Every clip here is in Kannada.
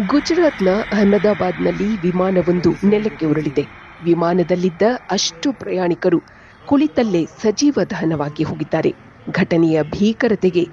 ಗುಜರಾತ್ನ ಅಹಮದಾಬಾದ್ನಲ್ಲಿ ವಿಮಾನವೊಂದು ನೆಲಕ್ಕೆ ಉರುಳಿದೆ. ವಿಮಾನದಲ್ಲಿದ್ದ ಅಷ್ಟು ಪ್ರಯಾಣಿಕರು ಕುಳಿತಲ್ಲೇ ಸಜೀವ ದಹನವಾಗಿ ಹೋಗಿದ್ದಾರೆ. ಘಟನೆಯ ಭೀಕರತೆಗೆ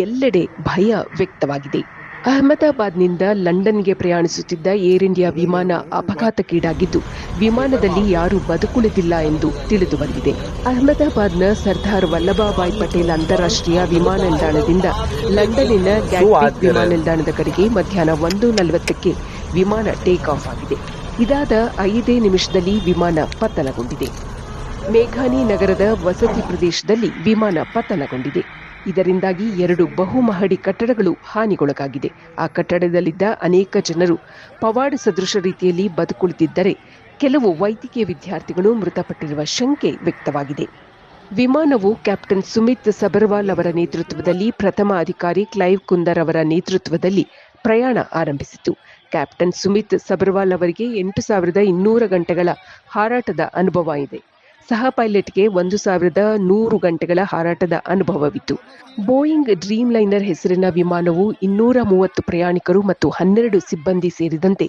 ಎಲ್ಲೆಡೆ ಭಯ ವ್ಯಕ್ತವಾಗಿದೆ. ಅಹಮದಾಬಾದ್ನಿಂದ ಲಂಡನ್ಗೆ ಪ್ರಯಾಣಿಸುತ್ತಿದ್ದ ಏರ್ ಇಂಡಿಯಾ ವಿಮಾನ ಅಪಘಾತಕ್ಕೀಡಾಗಿದ್ದು ವಿಮಾನದಲ್ಲಿ ಯಾರೂ ಬದುಕುಳಿದಿಲ್ಲ ಎಂದು ತಿಳಿದು ಬಂದಿದೆ ಅಹಮದಾಬಾದ್ನ ಸರ್ದಾರ್ ವಲ್ಲಭಾಭಾಯ್ ಪಟೇಲ್ ಅಂತಾರಾಷ್ಟ್ರೀಯ ವಿಮಾನ ನಿಲ್ದಾಣದಿಂದ ಲಂಡನ್ನಿನ ಗ್ಯಾಟ್ವಿಕ್ ವಿಮಾನ ನಿಲ್ದಾಣದ ಕಡೆಗೆ ಮಧ್ಯಾಹ್ನ ಒಂದು ನಲವತ್ತಕ್ಕೆ ವಿಮಾನ ಟೇಕ್ ಆಫ್ ಆಗಿದೆ. ಇದಾದ ಐದೇ ನಿಮಿಷದಲ್ಲಿ ವಿಮಾನ ಪತನಗೊಂಡಿದೆ. ಮೇಘಾನಿ ನಗರದ ವಸತಿ ಪ್ರದೇಶದಲ್ಲಿ ವಿಮಾನ ಪತನಗೊಂಡಿದೆ. ಇದರಿಂದಾಗಿ ಎರಡು ಬಹುಮಹಡಿ ಕಟ್ಟಡಗಳು ಹಾನಿಗೊಳಗಾಗಿದೆ. ಆ ಕಟ್ಟಡದಲ್ಲಿದ್ದ ಅನೇಕ ಜನರು ಪವಾಡ ಸದೃಶ ರೀತಿಯಲ್ಲಿ ಬದುಕುಳಿದಿದ್ದರೆ ಕೆಲವು ವೈದ್ಯಕೀಯ ವಿದ್ಯಾರ್ಥಿಗಳು ಮೃತಪಟ್ಟಿರುವ ಶಂಕೆ ವ್ಯಕ್ತವಾಗಿದೆ. ವಿಮಾನವು ಕ್ಯಾಪ್ಟನ್ ಸುಮಿತ್ ಸಬರ್ವಾಲ್ ಅವರ ನೇತೃತ್ವದಲ್ಲಿ ಪ್ರಥಮ ಅಧಿಕಾರಿ ಕ್ಲೈವ್ ಕುಂದರ್ ಅವರ ನೇತೃತ್ವದಲ್ಲಿ ಪ್ರಯಾಣ ಆರಂಭಿಸಿತು. ಕ್ಯಾಪ್ಟನ್ ಸುಮಿತ್ ಸಬರ್ವಾಲ್ ಅವರಿಗೆ ಎಂಟು ಸಾವಿರದ ಇನ್ನೂರ ಗಂಟೆಗಳ ಹಾರಾಟದ ಅನುಭವ ಇದೆ. ಸಹ ಪೈಲಟ್ಗೆ ಒಂದು ಸಾವಿರದ ನೂರು ಗಂಟೆಗಳ ಹಾರಾಟದ ಅನುಭವವಿತ್ತು. ಬೋಯಿಂಗ್ ಡ್ರೀಮ್ ಲೈನರ್ ಹೆಸರಿನ ವಿಮಾನವು ಇನ್ನೂರ ಮೂವತ್ತು ಪ್ರಯಾಣಿಕರು ಮತ್ತು ಹನ್ನೆರಡು ಸಿಬ್ಬಂದಿ ಸೇರಿದಂತೆ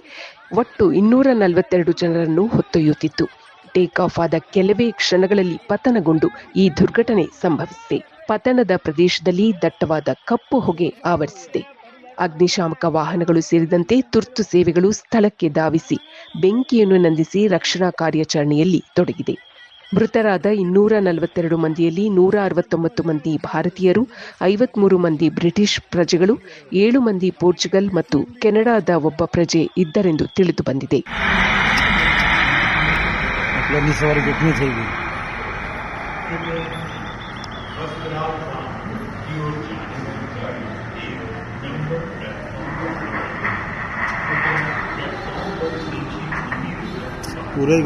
ಒಟ್ಟು ಇನ್ನೂರ ನಲವತ್ತೆರಡು ಜನರನ್ನು ಹೊತ್ತೊಯ್ಯುತ್ತಿತ್ತು. ಟೇಕ್ ಆಫ್ ಆದ ಕೆಲವೇ ಕ್ಷಣಗಳಲ್ಲಿ ಪತನಗೊಂಡು ಈ ದುರ್ಘಟನೆ ಸಂಭವಿಸಿದೆ. ಪತನದ ಪ್ರದೇಶದಲ್ಲಿ ದಟ್ಟವಾದ ಕಪ್ಪು ಹೊಗೆ ಆವರಿಸಿದೆ. ಅಗ್ನಿಶಾಮಕ ವಾಹನಗಳು ಸೇರಿದಂತೆ ತುರ್ತು ಸೇವೆಗಳು ಸ್ಥಳಕ್ಕೆ ಧಾವಿಸಿ ಬೆಂಕಿಯನ್ನು ನಂದಿಸಿ ರಕ್ಷಣಾ ಕಾರ್ಯಾಚರಣೆಯಲ್ಲಿ ತೊಡಗಿದೆ. ಮೃತರಾದ ಇನ್ನೂರ ನಲವತ್ತೆರಡು ಮಂದಿಯಲ್ಲಿ ನೂರ ಅರವತ್ತೊಂಬತ್ತು ಮಂದಿ ಭಾರತೀಯರು, ಐವತ್ಮೂರು ಮಂದಿ ಬ್ರಿಟಿಷ್ ಪ್ರಜೆಗಳು, ಏಳು ಮಂದಿ ಪೋರ್ಚುಗಲ್ ಮತ್ತು ಕೆನಡಾದ ಒಬ್ಬ ಪ್ರಜೆ ಇದ್ದರೆಂದು ತಿಳಿದು ಬಂದಿದೆ. पूरे